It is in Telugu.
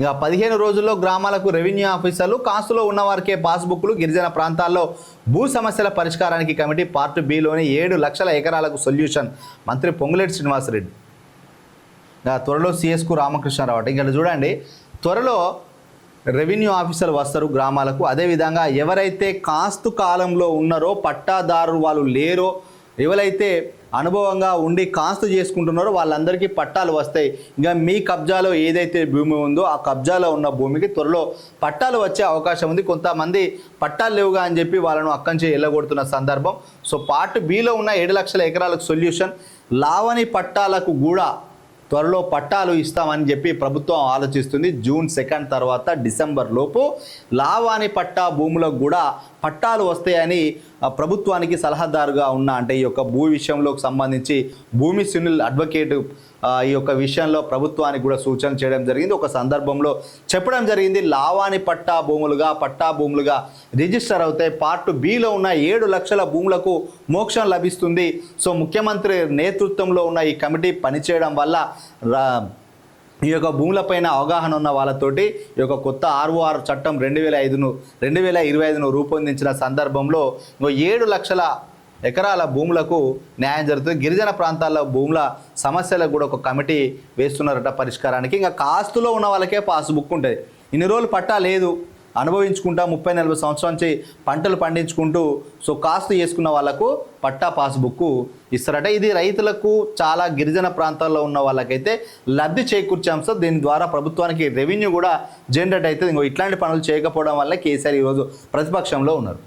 ఇక పదిహేను రోజుల్లో గ్రామాలకు రెవెన్యూ ఆఫీసర్లు కాస్తులో ఉన్నవారికే పాస్బుక్లు గిరిజన ప్రాంతాల్లో భూ సమస్యల పరిష్కారానికి కమిటీ పార్ట్ బిలోని ఏడు లక్షల ఎకరాలకు సొల్యూషన్. మంత్రి పొంగులేటి శ్రీనివాసరెడ్డి. ఇక త్వరలో సిఎస్కు రామకృష్ణారావు అట. ఇక్కడ చూడండి త్వరలో రెవెన్యూ ఆఫీసర్లు వస్తారు గ్రామాలకు. అదేవిధంగా ఎవరైతే కాస్తు కాలంలో ఉన్నారో పట్టాదారులు వాళ్ళు లేరో ఎవరైతే అనుభవంగా ఉండి కాస్తు చేసుకుంటున్నారో వాళ్ళందరికీ పట్టాలు వస్తాయి. ఇంకా మీ కబ్జాలో ఏదైతే భూమి ఉందో ఆ కబ్జాలో ఉన్న భూమికి త్వరలో పట్టాలు వచ్చే అవకాశం ఉంది. కొంతమంది పట్టాలు లేవుగా అని చెప్పి వాళ్ళను అక్కంచి వెళ్ళగొడుతున్న సందర్భం. సో పార్ట్ బిలో ఉన్న ఏడు లక్షల ఎకరాలకు సొల్యూషన్. లావని పట్టాలకు కూడా త్వరలో పట్టాలు ఇస్తామని చెప్పి ప్రభుత్వం ఆలోచిస్తుంది. జూన్ సెకండ్ తర్వాత డిసెంబర్ లోపు లావాని పట్టా భూములకు కూడా పట్టాలు వస్తాయని ప్రభుత్వానికి సలహాదారుగా ఉన్న అంటే ఈ యొక్క భూ విషయంలోకి సంబంధించి భూమి సునీల్ అడ్వకేట్ ఈ యొక్క విషయంలో ప్రభుత్వానికి కూడా సూచన చేయడం జరిగింది. ఒక సందర్భంలో చెప్పడం జరిగింది లావాని పట్టా భూములుగా పట్టా భూములుగా రిజిస్టర్ అవుతాయి పార్ట్ బిలో ఉన్న ఏడు లక్షల భూములకు మోక్షం లభిస్తుంది. సో ముఖ్యమంత్రి నేతృత్వంలో ఉన్న ఈ కమిటీ పనిచేయడం వల్ల రా ఈ యొక్క భూములపైన అవగాహన ఉన్న వాళ్ళతోటి ఈ యొక్క కొత్త ఆర్ఓఆర్ చట్టం రెండు వేల ఐదును రెండు వేల ఇరవై ఐదును రూపొందించిన సందర్భంలో ఇంకో ఏడు లక్షల ఎకరాల భూములకు న్యాయం జరుగుతుంది. గిరిజన ప్రాంతాల్లో భూముల సమస్యలకు కూడా ఒక కమిటీ వేస్తున్నారట పరిష్కారానికి. ఇంకా కాస్తులో ఉన్న వాళ్ళకే పాస్బుక్ ఉంటుంది. ఇన్ని రోజులు పట్టా లేదు. అనుభవించుకుంటా ముప్పై నలభై సంవత్సరాల నుంచి పంటలు పండించుకుంటూ సో కాస్తు చేసుకున్న వాళ్ళకు పట్టా పాస్బుక్ ఇస్తారట. ఇది రైతులకు చాలా గిరిజన ప్రాంతాల్లో ఉన్న వాళ్ళకైతే లబ్ధి చేకూర్చే అంశం. దీని ద్వారా ప్రభుత్వానికి రెవెన్యూ కూడా జనరేట్ అవుతుంది. ఇంకో ఇట్లాంటి పనులు చేయకపోవడం వల్ల కేసీఆర్ ఈరోజు ప్రతిపక్షంలో ఉన్నారు.